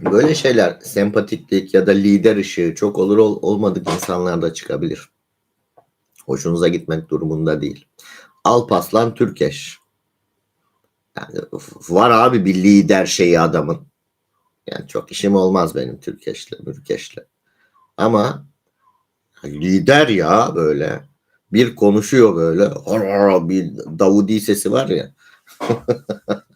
Böyle şeyler sempatiklik ya da lider ışığı çok olur ol, olmadık insanlarda çıkabilir. Hoşunuza gitmek durumunda değil. Alpaslan Türkeş. Yani var abi bir lider şeyi adamın. Yani çok işim olmaz benim Türkeş'le, Mürkeş'le. Ama lider ya böyle. Bir konuşuyor böyle. Bir Davudi sesi var ya.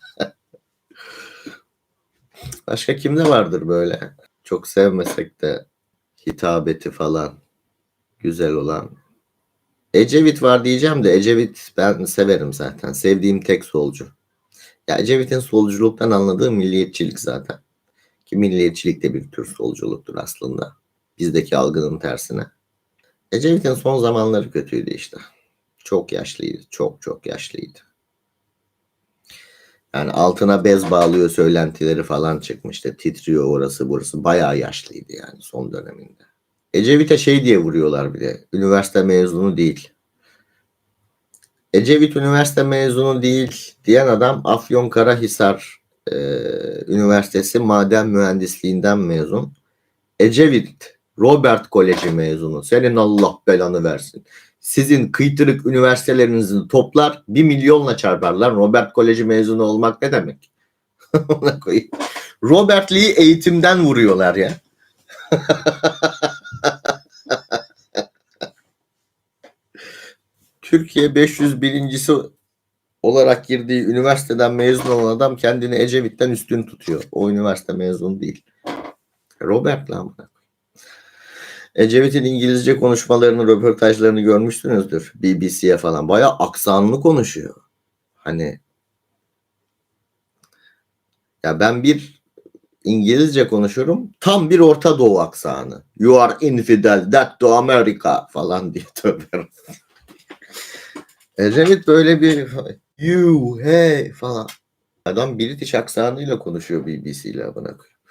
Başka kimde vardır böyle? Çok sevmesek de hitabeti falan güzel olan. Ecevit var diyeceğim de Ecevit ben severim zaten. Sevdiğim tek solcu. Ya Ecevit'in solculuktan anladığı milliyetçilik zaten. Ki milliyetçilik de bir tür solculuktur aslında. Bizdeki algının tersine. Ecevit'in son zamanları kötüydü işte. Çok yaşlıydı. Çok çok yaşlıydı. Yani altına bez bağlıyor söylentileri falan çıkmıştı. Titriyor orası burası. Bayağı yaşlıydı yani son döneminde. Ecevit'e şey diye vuruyorlar bir de. Üniversite mezunu değil. Ecevit üniversite mezunu değil diyen adam Afyonkarahisar e, Üniversitesi Maden Mühendisliğinden mezun. Ecevit Robert Koleji mezunu. Senin Allah belanı versin. Sizin kıytırık üniversitelerinizi toplar bir milyonla çarparlar. Robert Koleji mezunu olmak ne demek? Ona koyayım. Robert Lee eğitimden vuruyorlar ya. Türkiye 501. olarak girdiği üniversiteden mezun olan adam kendini Ecevit'ten üstün tutuyor. O üniversite mezunu değil. Robert lan. Ecevit'in İngilizce konuşmalarını, röportajlarını görmüşsünüzdür. BBC'ye falan. Bayağı aksanlı konuşuyor. Hani ya ben bir İngilizce konuşuyorum. Tam bir Orta Doğu aksanı. You are infidel, that to America falan diye tövbe. Ecevit böyle bir you, hey falan. Adam British aksanıyla konuşuyor BBC ile bana koyayım.